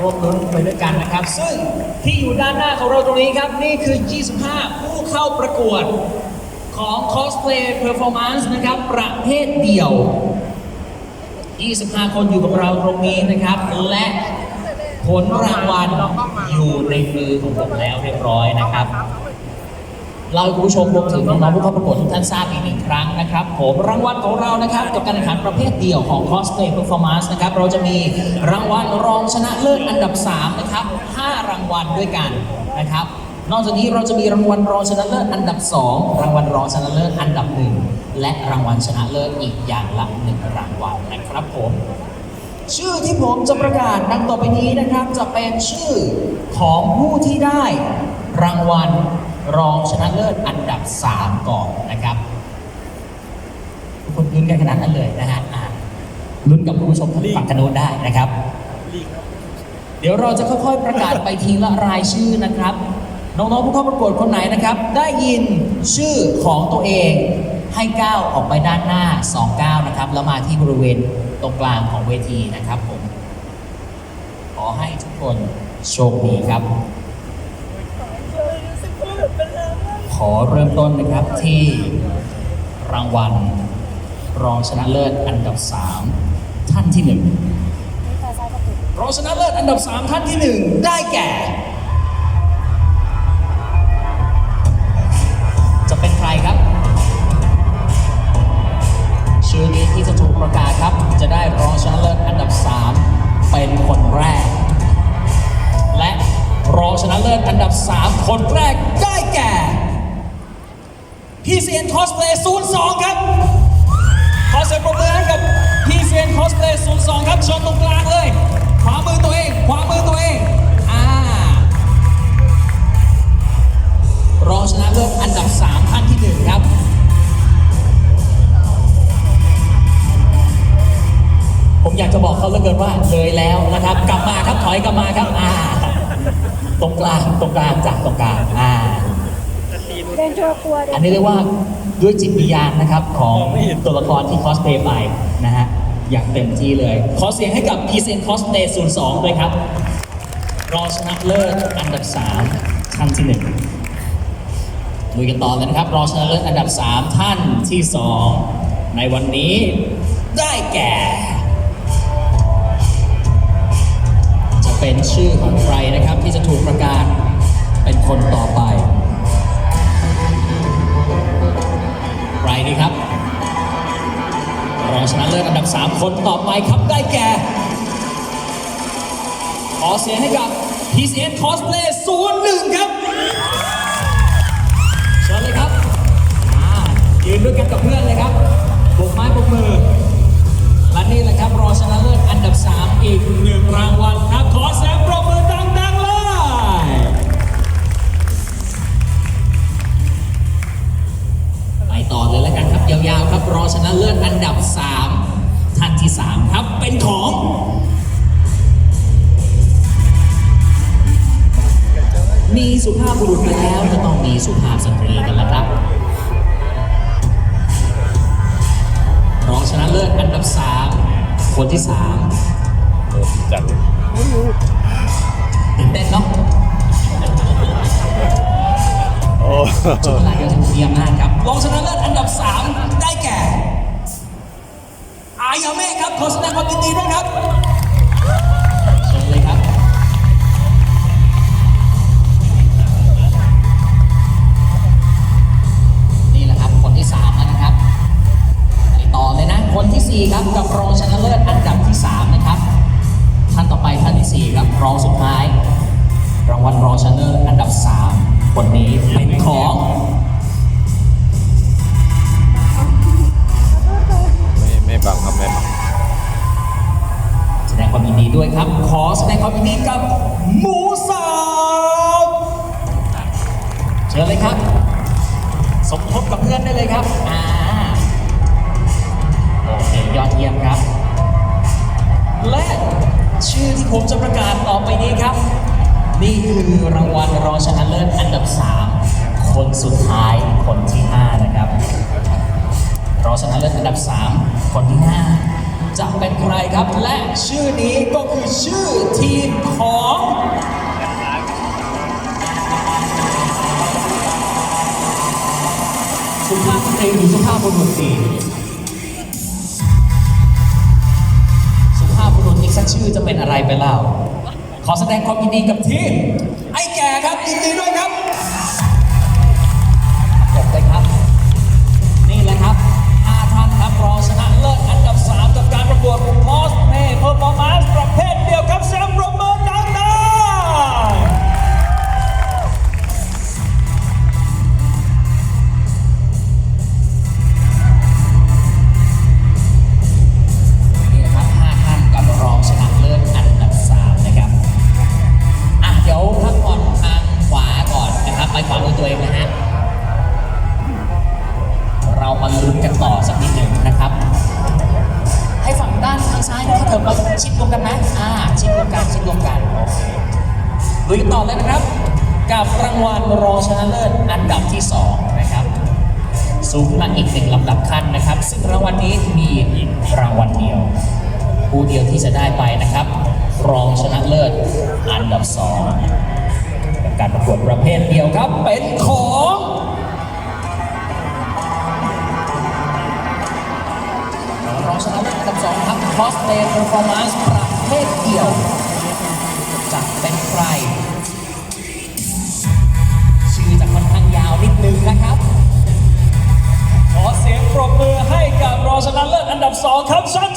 ร่วมลุ้นไปด้วยกันนะครับ ซึ่งที่อยู่ด้านหน้าของเราตรงนี้ครับ นี่คือ 25 ผู้เข้าประกวดของ Cosplay Performance นะครับ ประเภทเดี่ยว 25 คนอยู่กับเราตรงนี้นะครับ และผลรางวัลอยู่ในมือของผมแล้วเรียบร้อยนะครับ เราให้คุณผู้ชมรวมถึงน้องๆผู้เข้าประกวดทุกท่านทราบอีกหนึ่งครั้งนะครับ ผมรางวัลของเรานะครับกับการแข่งขันประเภทเดี่ยวของ Cosplay Performance นะครับเราจะมีรางวัลรองชนะเลิศอันดับ3นะครับ5รางวัลด้วยกันนะครับ นอกจากนี้เราจะมีรางวัลรองชนะเลิศอันดับ 2 รางวัลรองชนะเลิศอันดับ 1 และรางวัลชนะเลิศอีกอย่างละหนึ่งรางวัลนะครับผมชื่อที่ผมจะประกาศดังต่อไปนี้นะครับ จะเป็นชื่อของผู้ที่ได้รางวัล รองชนะเลิศอันดับ 3 ก่อนนะครับ ทุกคนลุ้นกันขนาดนั้นเลยนะฮะอ่าลุ้นกับคุณผู้ชมทางฝั่งกันโน้นได้นะครับ เดี๋ยวเราจะค่อยๆประกาศไปทีละรายชื่อนะครับ น้องๆผู้เข้าประกวดคนไหนนะครับ ได้ยินชื่อของตัวเองให้ก้าวออกไปด้านหน้า2ก้าวนะครับ แล้วมาที่บริเวณตรงกลางของเวทีนะครับผม ขอให้ทุกคนโชคดีครับ ข อเริ่มต้นนะครับที่รางวัล รองชนะเลิศอันดับ 3 ท่านที่ 1 รองชนะเลิศอันดับ 3 ท่านที่ 1 ได้แก่ เกินว่าเลยแล้วนะครับ กลับมาครับถอยกลับมาครับอ่าตรงกลางตรงกลางจากตรงกลางอ่าเดินโชว์ตัวดิอันนี้เรียกว่าด้วยจิตวิญญาณนะครับของตัวละครที่คอสเพลย์ไปนะฮะอย่างเต็มที่เลย ขอเสียงให้กับ p ีเซนคอสเพลย์02ด้วยครับ รองชนะเลิศอันดับ3ท่านที่1ลุยกันต่อเลยนะครับ รองชนะเลิศอันดับ3ท่านที่2ในวันนี้ได้แก่ เป็นชื่อของใครนะครับที่จะถูกประกาศเป็นคนต่อไป ใครดีครับ รองชนะเลิศอันดับ 3 คนต่อไปครับได้แก่ ขอเสียงให้กับ PCN Cosplay 01 ครับเชิญเลยครับยืนด้วยกันกับเพื่อนเลยครับโบกไม้โบกมือ นี่แหละครับ รอชนะเลิศอันดับ 3 อีกหนึ่งรางวัลครับ ขอแสงปรบมือ คนที่3จัดตื่นเต้นเนาะโอ้จุดเวลาเดียวเยี่ยมมากครับรองชนะเลิศอันดับ 3 ได้แก่ อายาเมะครับ ขอแสดงความยินดีด้วยครับ รับรองสุดท้าย รางวัลรองชนะเลิศอันดับ3คนนี้เป็นของไม่ไม่บังครับไม่บังแสดงความยินดีด้วยครับ ขอแสดงความยินดีกับหมูสับเชิญเลยครับ สมทบกับเพื่อนได้เลยครับอ่าโอเคยอดเยี่ยมครับและ ชื่อที่ผมจะประกาศต่อไปนี้ครับ นี่คือรางวัลรองชนะเลิศอันดับ 3 คนสุดท้ายคนที่ 5 นะครับรองชนะเลิศอันดับ 3 คนที่ 5 จะเป็นใครครับ และชื่อนี้ก็คือชื่อทีมของสุภาพสตรีหรือสุภาพบุรุษดี ชื่อจะเป็นอะไรไปเล่า ขอแสดงความยินดีกับทีมไอ้แก่ครับยินดีด้วยครับ ลุยกันต่อเลยนะครับ กับรางวัลรองชนะเลิศอันดับที่ 2 นะครับ สูงมาอีกหนึ่งลำดับขั้นนะครับ ซึ่งรางวัลนี้มีอีกรางวัลเดียว ผู้เดียวที่จะได้ไปนะครับ รองชนะเลิศอันดับสองการประกวดประเภทเดียวครับเป็นของรองชนะเลิศอันดับสองครับ Cosplay Performance ประเภทเดียวจะเป็นใคร นิดนึงนะครับ ขอเสียงปรบมือให้กับรองชนะเลิศอันดับสองครับฉัน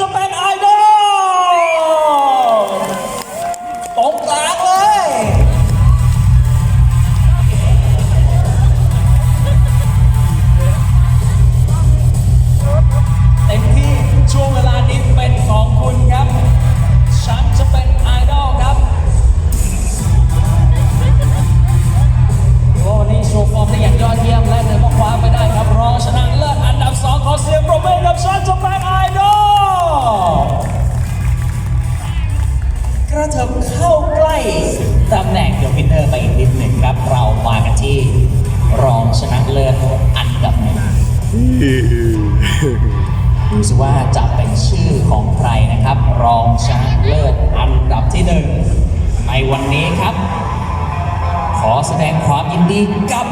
ยินดีกับ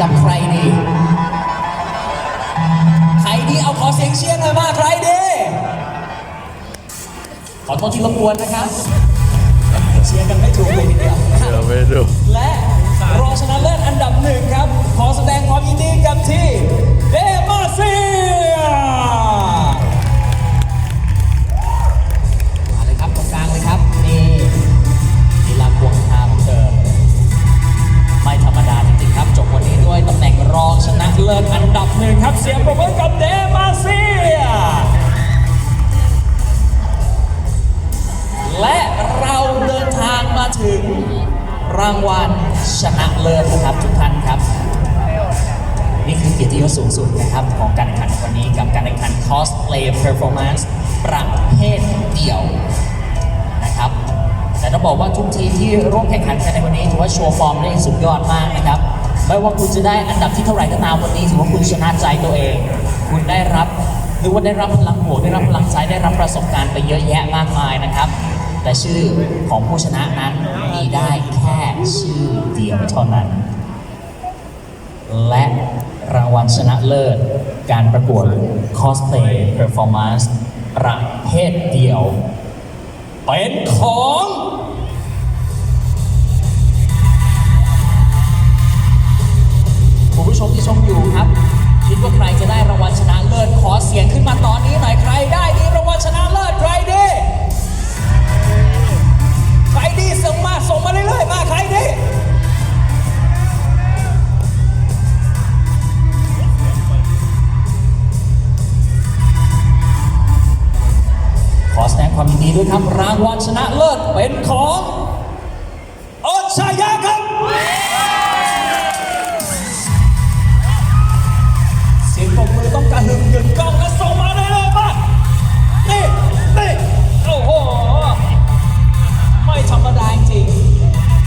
กับใครดีใครดีเอาขอเสียงเชียร์หน่อยมาใครดีขอโทษที่รบกวนนะครับ เชียร์กันไม่ถูกเลยทีเดียว เดี๋ยวไม่ดู และรองชนะเลิศอันดับหนึ่งครับ รางวัลชนะเลิศนะครับทุกท่านครับ นี่คือเกียรติยศสูงสุดนะครับของการแข่งขันวันนี้กับการแข่งขัน cosplay performance ประเภทเดี่ยวนะครับแต่ต้องบอกว่าทุกทีมที่ร่วมแข่งขันกันในวันนี้ถือว่าโชว์ฟอร์มได้สุดยอดมากนะครับไม่ว่าคุณจะได้อันดับที่เท่าไหร่ก็ตามวันนี้ถือว่าคุณชนะใจตัวเอง คุณได้รับหรือว่าได้รับพลังบวกได้รับพลังใจได้รับประสบการณ์ไปเยอะแยะมากมายนะครับ แต่ชื่อของผู้ชนะนั้นมีได้แค่ชื่อเดียวเท่านั้น และรางวัลชนะเลิศ การประกวด cosplay performance ประเภทเดียว เป็นของคุณผู้ชมที่ชมอยู่ครับ คิดว่าใครจะได้รางวัลชนะเลิศขอเสียงขึ้นมาตอนนี้หน่อยใครได้ ดงความยินดีด้วยครับ รางวัลชนะเลิศเป็นของโอชายาครับเสียงปรบมือต้องการหึ่มกึ่งก้องและส่งมาเลยเลยมานี่นี่โอ้โห ไม่ธรรมดาจริง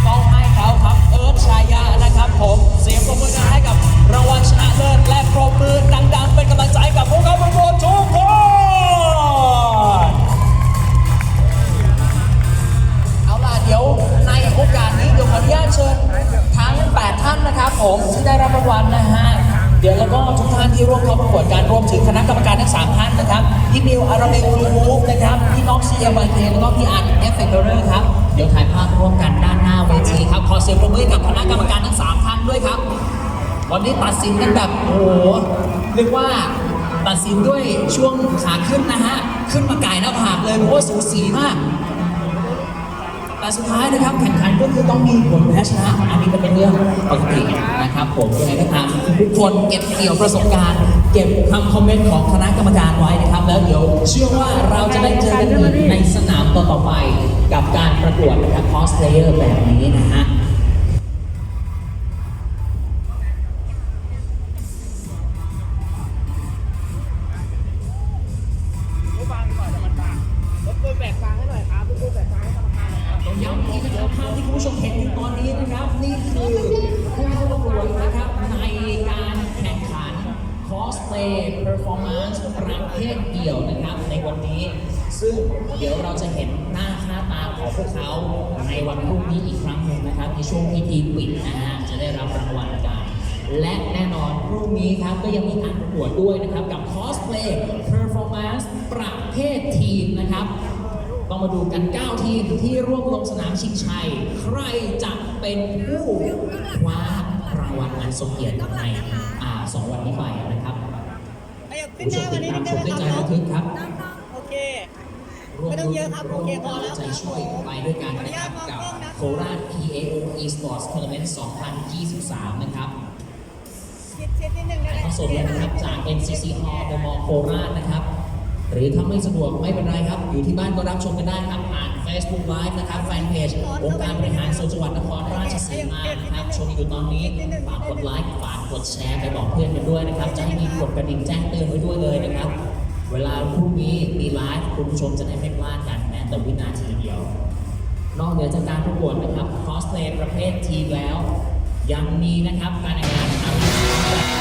ต้องให้เขาครับเอิร์ธชายานะครับผม เสียงปรบมือให้กับรางวัลชนะเลิศและปรบมือดังๆเป็นกำลังใจกับพวกเร่ว วันนี้ตัดสินกันแบบโอ้โหเรียกว่าตัดสินด้วยช่วงขาขึ้นนะฮะ ขึ้นมาไก่หน้าผากเลยเพราะว่าสูสีมาก แต่สุดท้ายนะครับแข่งขันก็คือต้องมีผลแพ้ชนะอันนี้ก็เป็นเรื่องปกตินะครับผมยังไงก็ตามทุกคนเก็บเกี่ยวประสบการณ์ เก็บคำคอมเมนต์ของคณะกรรมการไว้นะครับ แล้วเดี๋ยวเชื่อว่าเราจะได้เจอกันอีกในสนามต่อๆไป กับการประกวดนะครับคอสเพลเยอร์แบบนี้นะฮะ ซึ่งเดี๋ยวเราจะเห็นหน้าค่าตาของพวกเขาในวันพรุ่งนี้อีกครั้งหนึ่งนะครับในช่วงพิธีปิดนะฮะจะได้รับรางวัลกัน และแน่นอนพรุ่งนี้ครับก็ยังมีการประกวดด้วยนะครับ กับ cosplay performance ประเภททีมนะครับต้องมาดูกัน 9 ทีมที่ร่วมลงสนามชิงชัย ใครจะเป็นผู้คว้ารางวัลอันทรงเกียรติในอ่าสองวันนี้ไปนะครับขยับขึ้ผู้นชหน้ามวันติดนี้ตามนิดชนึมงด้วยนะใจครับระทึกครับ โอเค ร่วมไม่ต้องเยอะครับโอเคพอแล้วใจช่วยไปด้วยกันนะครับกับโคราช PAO Esports Tournament 2023 นะครับชิดชิดนิดนึงนะถ่ายทอดสดเลยนะครับจาก NCC Hall มโคราชนะครับ หรือถ้าไม่สะดวกไม่เป็นไรครับ อยู่ที่บ้านก็รับชมกันได้ครับผ่าน Facebook Live นะครับแฟนเพจองค์การบริหารส่วนจังหวัดนครราชสีมานะครับชมอยู่ตอนนี้ฝากกดไลค์ฝากกดแชร์ไปบอกเพื่อนกันด้วยนะครับ จะให้มีกดกระดิ่งแจ้งเตือนไว้ด้วยเลยนะครับ เวลาพรุ่งนี้มีไลฟ์คุณผู้ชมจะได้ไม่พลาดกันแม้แต่วินาทีเดียว นอกเหนือจากการประกวดนะครับคอสเพลย์ประเภททีมแล้ว ยังมีนะครับการแข่งขันอาวุธแบบ